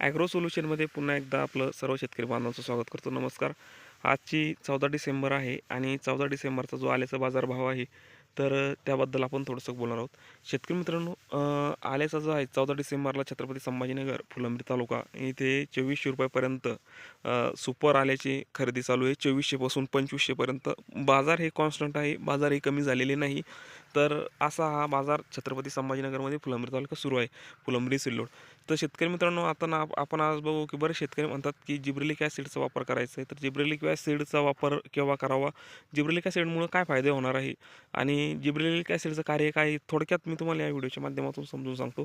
Agro सोल्युशनमध्ये पुन्हा एकदा आपलं सर्व शेतकरी बांधवांचं स्वागत करतो. नमस्कार. आजची चौदा डिसेंबर आहे आणि चौदा डिसेंबरचा जो आल्याचा बाजारभाव आहे तर त्याबद्दल आपण थोडंसं बोलणार आहोत. शेतकरी मित्रांनो आल्याचा जो आहे चौदा डिसेंबरला छत्रपती संभाजीनगर फुलंब्री तालुका इथे चोवीसशे रुपयापर्यंत सुपर आल्याची खरेदी चालू आहे. चोवीसशेपासून पंचवीसशेपर्यंत बाजार हे कॉन्स्टंट आहे बाजार हे कमी झालेले नाही. तर असा हा बाजार छत्रपती संभाजीनगरमध्ये फुलंब्री तालुका सुरू आहे. फुलंब्री सिल्लोड. तर शेतकरी मित्रांनो आता ना आपण आज बघू की बरेच शेतकरी म्हणतात की जिब्रेलिक ॲसिडचा वापर करायचा आहे. तर जिब्रेलिक ॲसिडचा वापर केव्हा करावा? जिब्रेलिक ॲसिडमुळे काय फायदे होणार आहे? आणि जिब्रेलिक ॲसिडचं कार्य काय थोडक्यात मी तुम्हाला या व्हिडिओच्या माध्यमातून समजून सांगतो.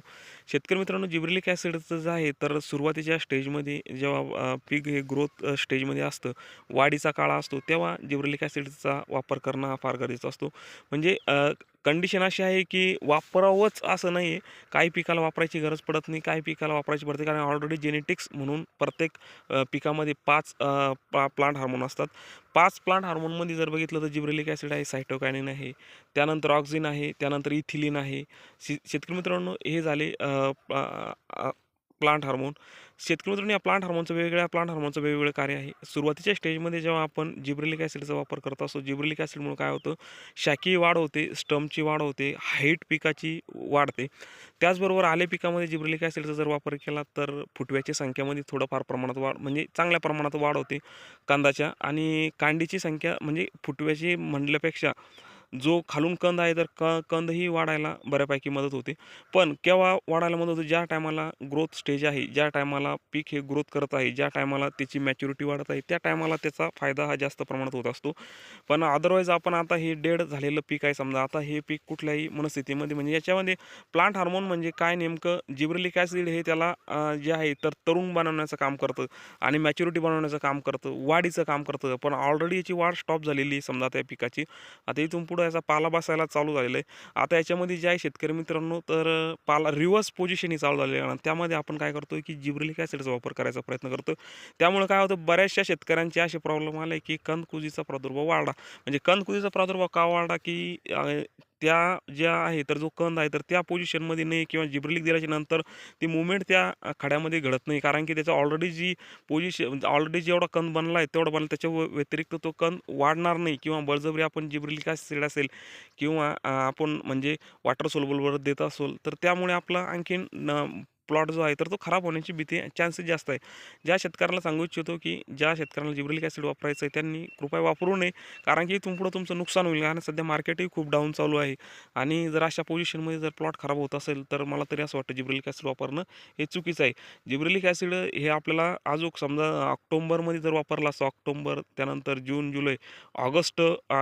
शेतकरी मित्रांनो जिब्रेलिक ॲसिडचं जे आहे तर सुरुवातीच्या स्टेजमध्ये जेव्हा पीक हे ग्रोथ स्टेजमध्ये असतं वाढीचा काळ असतो तेव्हा जिब्रेलिक ॲसिडचा वापर करणं हा फार गरजेचा असतो. म्हणजे कंडिशन अशी आहे की वापरावंच असं नाही आहे काही पिकाला वापरायची गरज पडत नाही काही पिकाला वापरायची पडते कारण ऑलरेडी जेनेटिक्स म्हणून प्रत्येक पिकामध्ये पाच पा प्लांट हार्मोन असतात. पाच प्लांट हार्मोनमध्ये जर बघितलं तर जिब्रेलिक ॲसिड आहे सायटोकॅनिन आहे त्यानंतर ऑक्झिन आहे त्यानंतर इथिलिन आहे. शि शेतकरी मित्रांनो हे झाले प्लांट हार्मोन शेतकरी मित्रांनो या प्लांट हार्मोनचं वेगवेगळ्या प्लांट हार्मोनचं वेगवेगळं कार्य आहे. सुरुवातीच्या स्टेजमध्ये जेव्हा आपण जिब्रेलिक ॲसिडचा वापर करत असतो जिब्रेलिक ॲसिडमुळे काय होतं? शाकी वाढ होते स्टमची वाढ होते हाईट पिकाची वाढते. त्याचबरोबर आले पिकामध्ये जिब्रेलिक ॲसिडचा जर वापर केला तर फुटव्याच्या संख्यामध्ये थोडंफार प्रमाणात वाढ म्हणजे चांगल्या प्रमाणात वाढ होते कांदाच्या. आणि कांडीची संख्या म्हणजे फुटव्याची म्हणल्यापेक्षा जो खालून कंद आहे तर क कंदही वाढायला बऱ्यापैकी मदत होते. पण केव्हा वाढायला मदत होते? ज्या टायमाला ग्रोथ स्टेज आहे ज्या टायमाला पीक हे ग्रोथ करत आहे ज्या टायमाला त्याची मॅच्युरिटी वाढत आहे त्या टायमाला त्याचा फायदा हा जास्त प्रमाणात होत असतो. पण अदरवाईज आपण आता हे डेड झालेलं पीक आहे समजा आता हे पीक कुठल्याही मनस्थितीमध्ये म्हणजे याच्यामध्ये प्लांट हार्मोन म्हणजे काय नेमकं? जिब्रलिक ॲसिड हे त्याला जे आहे तर तरुण बनवण्याचं काम करतं आणि मॅच्युरिटी बनवण्याचं काम करतं वाढीचं काम करतं. पण ऑलरेडी याची वाढ स्टॉप झालेली आहे समजा त्या पिकाची. आता इथून पुढे याचा पाला बसायला चालू झालेला आहे. आता याच्यामध्ये जे आहे शेतकरी मित्रांनो तर पाला रिव्हर्स पोझिशन ही चालू झालेली आहे. आणि त्यामध्ये आपण काय करतो की जिब्रेलिक ॲसिडचा वापर करायचा प्रयत्न करतो त्यामुळे काय होतं बऱ्याचशा शेतकऱ्यांचे असे प्रॉब्लेम आले की कंदकुजीचा प्रादुर्भाव वाढला. म्हणजे कंदकुजीचा प्रादुर्भाव का वाढला की त्या ज्या आहे तर जो कंद आहे तर त्या पोझिशनमध्ये नाही किंवा जिब्रलिक दिल्याच्या नंतर ती मुवमेंट त्या खड्यामध्ये घडत नाही. कारण की त्याचं ऑलरेडी जी पोझिशन ऑलरेडी म्हणजे जेवढा कंद बनला आहे तेवढा बनला त्याच्या व्यतिरिक्त तो कंद वाढणार नाही. किंवा बळजबरी आपण जिब्रेलिक ॲसिड असेल किंवा आपण म्हणजे वॉटर सोलबलवर देत असोल तर त्यामुळे आपला आणखीन प्लॉट जो आहे तर तो खराब होण्याची भीती चान्सेस जास्त आहे. ज्या शेतकऱ्याला सांगू इच्छितो की ज्या शेतकऱ्याला जिब्रिलिक ॲसिड वापरायचं आहे त्यांनी कृपया वापरू नये कारण की इथून पुढं तुमचं नुकसान होईल. कारण सध्या मार्केटही खूप डाऊन चालू आहे. आणि जर अशा पोझिशनमध्ये जर प्लॉट खराब होत असेल तर मला तरी असं वाटतं जिब्रिलिक ॲसिड वापरणं हे चुकीचं आहे. जिब्रिलिक ॲसिड हे आपल्याला आजूक समजा ऑक्टोंबरमध्ये जर वापरला असतो ऑक्टोंबर त्यानंतर जून जुलै ऑगस्ट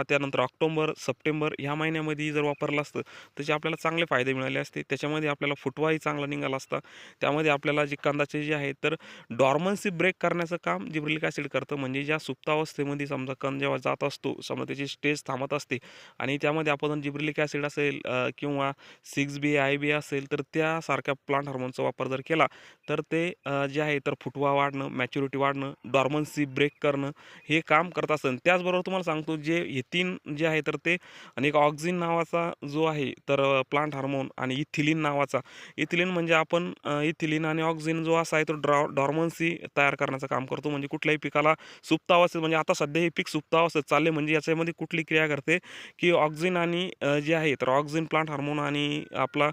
त्यानंतर ऑक्टोंबर सप्टेंबर ह्या महिन्यामध्ये जर वापरलं असतं त्याचे आपल्याला चांगले फायदे मिळाले असते त्याच्यामध्ये आपल्याला फुटवाही चांगला निघाला असता त्यामध्ये आपल्याला जे कंदाचे जे आहे तर डॉर्मन्सी ब्रेक करण्याचं काम जिब्रिलिक ॲसिड करतं. म्हणजे ज्या सुप्तावस्थेमध्ये समजा कंद जेव्हा जात असतो समजा त्याची स्टेज थांबत असते आणि त्यामध्ये आपण जिब्रिलिक ॲसिड असेल किंवा सिक्स बी आय बी असेल तर त्यासारख्या प्लांट हार्मोनचा वापर जर केला तर ते जे आहे तर फुटवा वाढणं मॅच्युरिटी वाढणं डॉर्मन्सी ब्रेक करणं हे काम करत असतं. त्याचबरोबर तुम्हाला सांगतो जे हे तीन जे आहे तर ते आणि एक ऑक्झिन नावाचा जो आहे तर प्लांट हार्मोन आणि इथिलिन नावाचा. इथिलिन म्हणजे आपण इथिलिन आणि ऑक्झिन जो असा आहे तो ड्रॉ डॉर्मन्सी तयार करण्याचं काम करतो. म्हणजे कुठल्याही पिकाला सुप्तावस्थेत म्हणजे आता सध्या हे पीक सुप्तावस्थेत चालले म्हणजे याच्यामध्ये कुठली क्रिया करते की ऑक्झिन आणि जे आहे तर ऑक्झिन प्लांट हार्मोन आणि आपला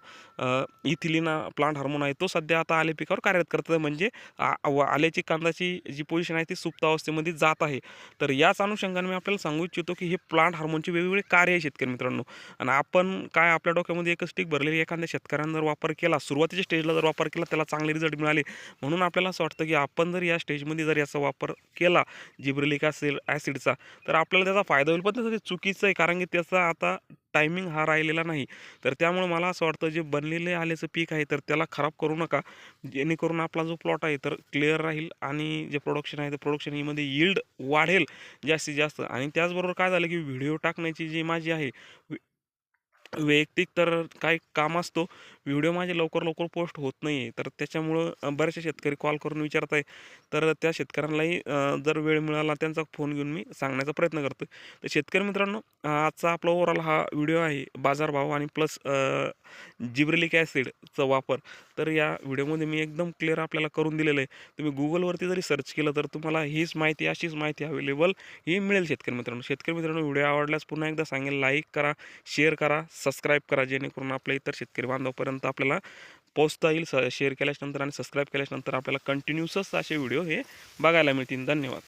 इथिलिन प्लांट हार्मोन आहे तो सध्या आता आले पिकावर कार्यरत करतं. म्हणजे आ- व- आल्याची कांदाची जी पोझिशन आहे ती सुप्तावस्थेमध्ये जात आहे. तर याच अनुषंगाने मी आपल्याला सांगू इच्छितो की हे प्लांट हार्मोनचे वेगवेगळे कार्य आहे शेतकरी मित्रांनो. आणि आपण काय आपल्या डोक्यामध्ये एकच स्टिक भरलेली एखाद्या शेतकऱ्यांना जर वापर केला सुरुवातीच्या स्टेजला जर वापर वापर केला त्याला चांगले रिझल्ट मिळाले. म्हणून आपल्याला असं वाटतं की आपण जर या स्टेजमध्ये जर याचा वापर केला जिब्रिलिक ॲसिड ॲसिडचा तर आपल्याला त्याचा फायदा होईल. पण त्याचं ते चुकीचं आहे कारण की त्याचा आता टायमिंग हा राहिलेला नाही. तर त्यामुळे मला असं वाटतं जे बनलेले आल्याचं पीक आहे तर त्याला खराब करू नका. जेणेकरून आपला जो प्लॉट आहे तर क्लिअर राहील आणि जे प्रोडक्शन आहे ते प्रोडक्शन हीमध्ये यील्ड वाढेल जास्तीत जास्त. आणि त्याचबरोबर काय झालं की व्हिडिओ टाकण्याची जी माझी आहे वैयक्तिक तर काही काम असतो. व्हिडिओ माझे लवकर लवकर पोस्ट होत नाही आहे तर त्याच्यामुळं बऱ्याचशा बरेचसे शेतकरी कॉल करून विचारत आहे तर त्या शेतकऱ्यांनाही जर वेळ मिळाला त्यांचा फोन घेऊन मी सांगण्याचा प्रयत्न करतो तर शेतकरी मित्रांनो आजचा आपला ओव्हरऑल हा व्हिडिओ आहे बाजारभाव आणि प्लस जिब्रेलिक ॲसिडचा वापर. तर या व्हिडिओमध्ये मी एकदम क्लिअर आपल्याला करून दिलेलं आहे. तुम्ही गुगलवरती जरी सर्च केलं तर तुम्हाला हीच माहिती अशीच माहिती अवेलेबल ही मिळेल शेतकरी मित्रांनो. शेतकरी मित्रांनो व्हिडिओ आवडल्यास पुन्हा एकदा सांगेल लाईक करा शेअर करा सबस्क्राईब करा जेणेकरून आपल्या इतर शेतकरी बांधवापर्यंत आपल्याला पोचता येईल. स शेअर केल्याच्यानंतर आणि सबस्क्राईब केल्याच्यानंतर आपल्याला कंटिन्यूसच असे व्हिडिओ हे बघायला मिळतील. धन्यवाद.